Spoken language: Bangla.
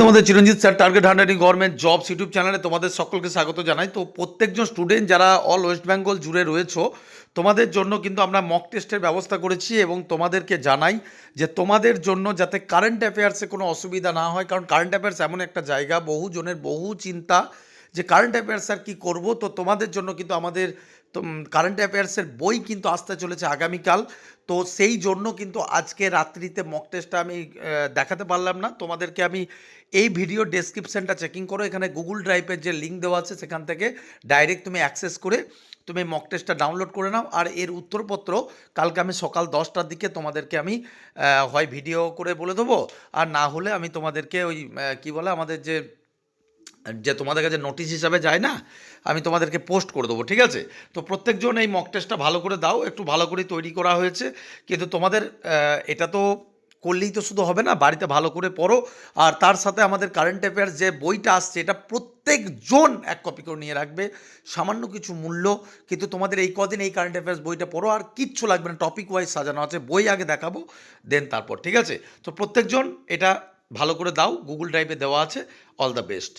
তোমাদের চিরঞ্জিত স্যার টার্গেট হান্ড্রেডিং গভর্নমেন্ট জবস ইউটিউব চ্যানেলে তোমাদের সকলকে স্বাগত জানাই। তো প্রত্যেকজন স্টুডেন্ট যারা অল ওয়েস্ট বেঙ্গল জুড়ে রয়েছো, তোমাদের জন্য কিন্তু আমরা মক টেস্টের ব্যবস্থা করেছি এবং তোমাদেরকে জানাই যে তোমাদের জন্য যাতে কারেন্ট অ্যাফেয়ার্সে কোনো অসুবিধা না হয়, কারণ কারেন্ট অ্যাফেয়ার্স এমন একটা জায়গা বহুজনের বহু চিন্তা যে কারেন্ট অ্যাফেয়ার্স আর কী করব? তো তোমাদের জন্য কিন্তু আমাদের কারেন্ট অ্যাফেয়ার্সের বই কিন্তু আসতে চলেছে আগামীকাল। তো সেই জন্য কিন্তু আজকে রাত্রিতে মক টেস্টটা আমি দেখাতে পারলাম না। তোমাদেরকে আমি এই ভিডিও ডেসক্রিপশনটা চেকিং করো। এখানে গুগল ড্রাইভের যে লিঙ্ক দেওয়া আছে, সেখান থেকে ডাইরেক্ট তুমি অ্যাক্সেস করে তুমি মক টেস্টটা ডাউনলোড করে নাও। আর এর উত্তরপত্র কালকে আমি সকাল দশটার দিকে তোমাদেরকে আমি হয় ভিডিও করে বলে দেবো। আর না হলে আমি তোমাদেরকে ওই কি বলে আমাদের যে যে তোমাদের কাছে নোটিশ হিসাবে যায় না, আমি তোমাদেরকে পোস্ট করে দেবো, ঠিক আছে? তো প্রত্যেকজন এই মক টেস্টটা ভালো করে দাও, একটু ভালো করে তৈরি করা হয়েছে। কিন্তু তোমাদের এটা তো করলেই তো শুধু হবে না, বাড়িতে ভালো করে পড়ো। আর তার সাথে আমাদের কারেন্ট অ্যাফেয়ার্স যে বইটা আসছে, এটা প্রত্যেকজন এক কপি করে নিয়ে রাখবে। সামান্য কিছু মূল্য, কিন্তু তোমাদের এই কদিন এই কারেন্ট অ্যাফেয়ার্স বইটা পড়ো, আর কিচ্ছু লাগবে না টপিক ওয়াইজ সাজানো আছে, বই আগে দেখাবো দেন তারপর, ঠিক আছে? তো প্রত্যেকজন এটা ভালো করে দাও গুগল ড্রাইভে দেওয়া আছে অল দ্য বেস্ট